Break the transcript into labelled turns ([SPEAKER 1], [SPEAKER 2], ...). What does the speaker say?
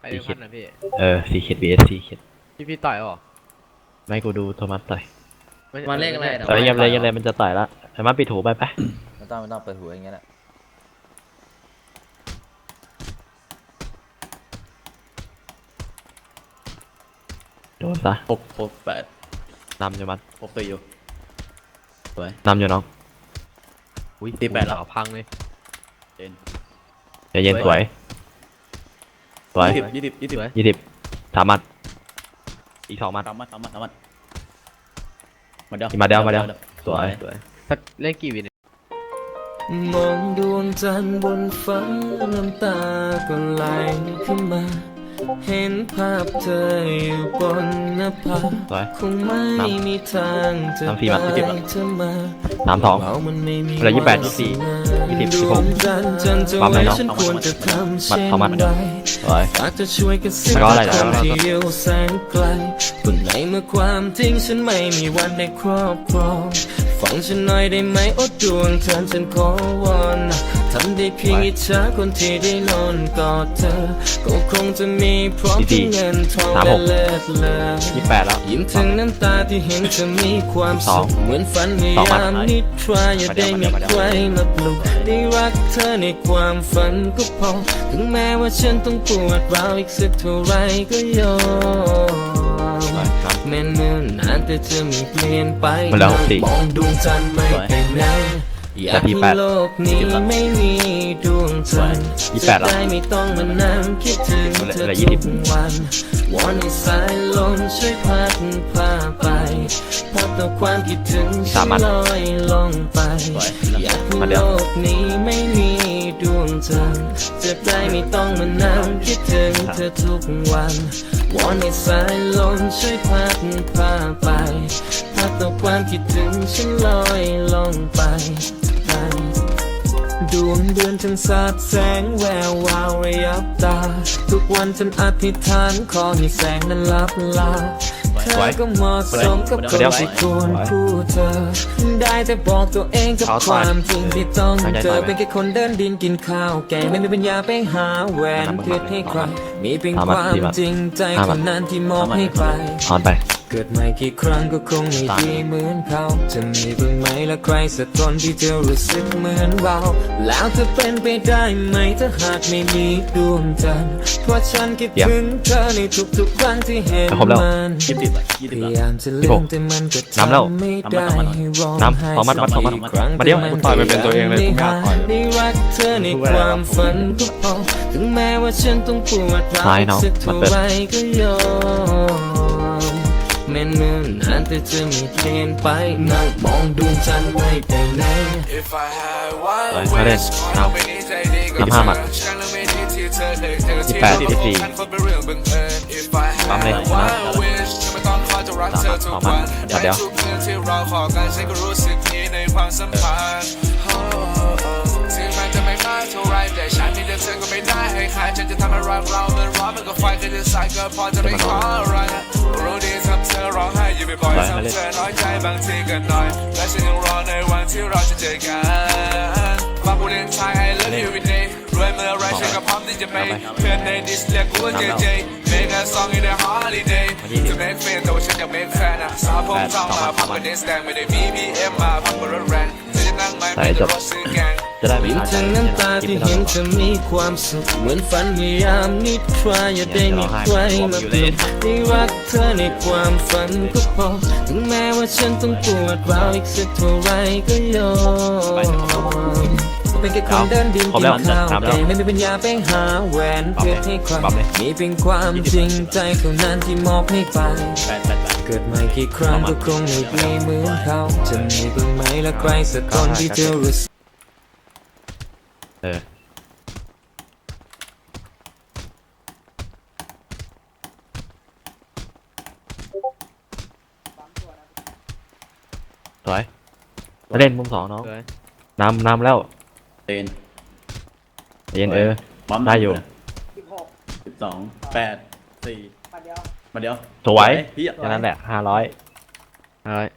[SPEAKER 1] ไปเดิมพันนะพี่
[SPEAKER 2] เออสี่เข็ด vs สี่เข็ด
[SPEAKER 1] พี่พี่ต่อยเหรอ
[SPEAKER 2] ไม่กูดูโทมัสต่อย
[SPEAKER 1] ไใช่
[SPEAKER 3] มาเลขอะไร
[SPEAKER 1] ม่
[SPEAKER 3] นะ
[SPEAKER 2] เออยังเลยยังเลยมันจะต่อยละโทมัสปิดหูไปไป
[SPEAKER 3] ไม่ต้องไม่ต้องเปิดหัวอย่างเงี้ยแหละ
[SPEAKER 2] โดนซะ
[SPEAKER 4] หกหกแปด
[SPEAKER 2] นำอยู่มัน
[SPEAKER 4] หกตัวอยู่สวย
[SPEAKER 2] นำอยู่น้อง
[SPEAKER 4] อุ้ยตีแปดแล้ว
[SPEAKER 1] สาวพังเลย
[SPEAKER 4] เจน
[SPEAKER 2] ใจเย็นสวย สวย
[SPEAKER 4] ยี่สิบยี่สิบยี่สิบ
[SPEAKER 1] สวย
[SPEAKER 2] ยี่สิบสามมัด อีกสองมัด
[SPEAKER 4] สามมัดสามมัดสามมัดมาเดียว
[SPEAKER 2] มาเดียวมาเดียวสวย
[SPEAKER 4] สวย
[SPEAKER 1] สักเล่นกี่วินเนี่ย
[SPEAKER 5] มองดวงจันทร์บนฟ้าน้ำตาก็ไหลขึ้นมา เห็นภาพเธออยู่บนหน้าผา
[SPEAKER 2] สวย
[SPEAKER 5] คงไม่มีทางจะ
[SPEAKER 2] ทำฟรีมา
[SPEAKER 5] ได้เธอมา
[SPEAKER 2] สามสอง
[SPEAKER 5] เรามันไม่มี
[SPEAKER 2] เหลือ28 24 20 16
[SPEAKER 5] ดวงจันทร์จันทร์จะ
[SPEAKER 2] ปั๊มไหน
[SPEAKER 5] ไว้
[SPEAKER 2] น้อง
[SPEAKER 5] ฉันควรจะทำ
[SPEAKER 2] มัด
[SPEAKER 5] เช่น
[SPEAKER 2] เข้ามัด
[SPEAKER 5] ใด
[SPEAKER 2] สวย
[SPEAKER 5] อยากจะช่วยกันสิ่ง
[SPEAKER 2] แล้วก็อะไรนะ
[SPEAKER 5] คนที่อยู่แสนไกลคนไหนเมื่อความจริงฉันไม่มีวันได้ครอบครองฟังฉันหน่อยได้ไหมโอดดวงจันทร์ฉันขอวอน ทำได้เพียงอิจฉาคนที่ได้นอนกอดเธอ ก็คงจะมีพร้อมทั้งเงินทอง
[SPEAKER 2] สาม
[SPEAKER 5] และ
[SPEAKER 2] หก
[SPEAKER 5] เลิศเลอ
[SPEAKER 2] ยี่สิบแปดแล้ว
[SPEAKER 5] ยิ้มถึงน้ำตาที่เห็นเธอมีความ
[SPEAKER 2] สอ
[SPEAKER 5] สุ
[SPEAKER 2] ง
[SPEAKER 5] ขเหมือนฝันใน
[SPEAKER 2] สองมัด
[SPEAKER 5] ยามนิทราอย่าได้มีใครมาปลุกได้รักเธอในความฝันก็พอ ถึงแม้ว่าฉันต้องปวดร้าวอีกสักเท่าไรก็ยอม
[SPEAKER 2] สวยครับ
[SPEAKER 5] แม้เนิ่นนานแต่เธอไม่เปลี่ยนไป
[SPEAKER 2] มาแล้วสี่
[SPEAKER 5] มองดวงจันทร์ไม่ไปไหน อยาก
[SPEAKER 2] นาที
[SPEAKER 5] ให้
[SPEAKER 2] แปด
[SPEAKER 5] โลกนี้ไม่มีดวงจันทร์
[SPEAKER 2] ยี่สิบ
[SPEAKER 5] จะ
[SPEAKER 2] แปดแล้ว
[SPEAKER 5] ได้ไม่ต้องมานั่งคิดถึง
[SPEAKER 2] เหลือ
[SPEAKER 5] เธอ
[SPEAKER 2] เหลือยี่สิบ
[SPEAKER 5] ทุกวันวอนให้สายลมช่วยพัดพาไปพัดเอาความคิดถึง
[SPEAKER 2] สามมัด
[SPEAKER 5] ลอยลงไป
[SPEAKER 4] สวย
[SPEAKER 5] อยากให้
[SPEAKER 2] มาเดี๋
[SPEAKER 5] โล
[SPEAKER 2] ยว
[SPEAKER 5] กนี้ไม่มีดวงจันทร์จะได้ไม่ต้องมานั่งคิดถึงเธอทุกวันวอนให้สายลมช่วยพัดพาไปพัดเอาความคิดถึงฉันลอยลงไปไป ดวงเดือนฉันสาดแสงแวววาวระยับตา ทุกวันฉันอธิษฐานขอให้แสงนั้นลับลาเธอก็เหมาะสมกับคนที่ควรคู่เธอ ได้แต่บอกตัวเองกับ
[SPEAKER 2] ขอ
[SPEAKER 5] ค
[SPEAKER 2] ก่อน
[SPEAKER 5] วามจริงที่ต้อง
[SPEAKER 2] ตั้งใจ
[SPEAKER 5] เจ
[SPEAKER 2] ต่
[SPEAKER 5] อ
[SPEAKER 2] อยไหม
[SPEAKER 5] เป็นแค่คนเดินดินกินข้าวแกไม่มีปัญญาไปหาแหวนเพชรให้ใครมีเพียง
[SPEAKER 2] ห้า
[SPEAKER 5] ค
[SPEAKER 2] มัด
[SPEAKER 5] วาม
[SPEAKER 2] สี่มัด
[SPEAKER 5] จริงใจ
[SPEAKER 2] ห้ามั
[SPEAKER 5] เท่า
[SPEAKER 2] ด
[SPEAKER 5] นั้นที่มอบให้ไป
[SPEAKER 2] ออนไป
[SPEAKER 5] เกิดใหม่กี่ครั้งก็คงไม่ดีเหมือนเขาจะมีบ้างไหมละใครสักคนที่จะรู้สึกเหมือนเราแล้วจะเป็นไปได้ไหมถ้าหากไม่มีดวงจันทร์เพราะฉันคิด
[SPEAKER 2] เดี๋ยว
[SPEAKER 5] ถึงเธอในทุกๆครั้งที่เห็น
[SPEAKER 2] ครบแล้ว
[SPEAKER 5] มัน
[SPEAKER 4] ยี่สิบยี่
[SPEAKER 5] พ
[SPEAKER 4] สิบ
[SPEAKER 5] ยา
[SPEAKER 4] แล้ว
[SPEAKER 5] ยามจะลืมแต่มันก็
[SPEAKER 2] น้ำแล้ว
[SPEAKER 5] ทำไม่ได้
[SPEAKER 4] น้ำมัน
[SPEAKER 5] ให้ร้อง
[SPEAKER 2] น้ำ
[SPEAKER 5] ไห้
[SPEAKER 2] สองมัดมัดสองมัด
[SPEAKER 5] สักครั้ง
[SPEAKER 2] มาเดี๋ยว
[SPEAKER 5] แต่
[SPEAKER 2] คุณต่อยไปเป็นตัวเองเลย
[SPEAKER 5] ไม่
[SPEAKER 2] คุณกล้าต่อย
[SPEAKER 5] ได้รักเธอในความฝันก็พอถึงแม้ว่าฉันต้องปวดร้าว
[SPEAKER 2] ซ้ายเนอะ
[SPEAKER 5] สักเท่า
[SPEAKER 2] มันเป็น
[SPEAKER 5] ไรก็ยอมแม้ เนิ่นนานแต่จะไม่เปลี่ยนไปนั่งมองดวงจันทร์ไม่ไปไหน
[SPEAKER 6] If I had
[SPEAKER 2] สวย
[SPEAKER 6] one
[SPEAKER 2] มาเล่น
[SPEAKER 6] wish ขอ
[SPEAKER 2] เอา
[SPEAKER 6] ให้ไม่ได้ใจดีกับ
[SPEAKER 2] ทำห้าหมัด
[SPEAKER 6] ฉันและไม่ได้ที่เธอเคยเจอ
[SPEAKER 2] ยี่สิบแปด
[SPEAKER 6] ที่
[SPEAKER 2] ยี่สิบสี่
[SPEAKER 6] ฉันคนเป็นเรื่องบังเอิญ If I
[SPEAKER 2] ปั๊ม
[SPEAKER 6] had
[SPEAKER 2] เลย
[SPEAKER 6] one wish ฉันไม่ต้องขอจะรักเธอทุกวัน
[SPEAKER 2] สามหมัดเดี๋ยว
[SPEAKER 6] ทุกเรื่องที่เราขอกันฉันก็รู้สึกดีในความสัมพันธ์ Oh, oh, oh ถึงมันจะไม่มากเท่าไรแต่ฉันมีแต่เธอก็ไม่ได้ให้ใครฉันจะทำให้รักเรามันร้อนมันก็ไฟก็จะใส่ก็พอจะไม่ขออะไรรู้ดีทำเธอร้อง ไห้อยู่อยๆทำเธอน้อยใจบางทีก็น้อยและฉันยังรอในวันที่เราจะเจอกันฝาผู้เล่นชาย I love you every day รวยเมื่อไรฉันก็พร้อมที่จะ make เพื่อนในดิสเรียกกูว่าเจเจ make a song in the holiday จะ make friend แต่ว่าฉันอยาก make fan อะสาวผมเจ้ามาพักกับเดสแดงไม่ได้มี BM มาพักกับรถแรงจะนั่งไหมไม่ได้รถซื้อแกง
[SPEAKER 2] จะได้ไม่
[SPEAKER 5] ยิ้ม
[SPEAKER 2] ขาด
[SPEAKER 5] ทั้งน้ำตาที่เห็นเธอมีความสุขเหมือนฝันในยามนิทราอย่าได้มีใครมาปลุกได้รักเธอในความฝันก็พอถึงแม้ว่าฉันต้องปวดร้าวอีกสักเท่าไรก็ยอมเป็นแค่คนเดินดิน
[SPEAKER 2] ครบ
[SPEAKER 5] กิ
[SPEAKER 2] แล้ว
[SPEAKER 5] นข้าว
[SPEAKER 2] น้ำแล้ว
[SPEAKER 5] แต่ไม่มีปัญญาไปหาแหวนเพชรให้ใคร
[SPEAKER 2] ปั๊มเลย
[SPEAKER 5] มีเพียงความจริงใจเท่านั้นที่มอบให้ไป
[SPEAKER 4] แปดแปดแปด
[SPEAKER 5] เกิดใหม่กี่ครั้งก็คงไม่ดีเหมือนเขาจะมีบ้างไหมละใครสักคนที่จะรู้สึก
[SPEAKER 2] เออ สวยมาเล่นมุมสองน้อง
[SPEAKER 1] สวย
[SPEAKER 2] นำนำแล้ว
[SPEAKER 4] เต็น
[SPEAKER 2] ใจเย็นเออ
[SPEAKER 4] ปั๊ม
[SPEAKER 2] ได้อยู่
[SPEAKER 4] สิบสองแปดสี่มาเดียว
[SPEAKER 2] สวย
[SPEAKER 4] เฮีย
[SPEAKER 2] แค่นั้นแหละห้าร้อย
[SPEAKER 1] เอ้ย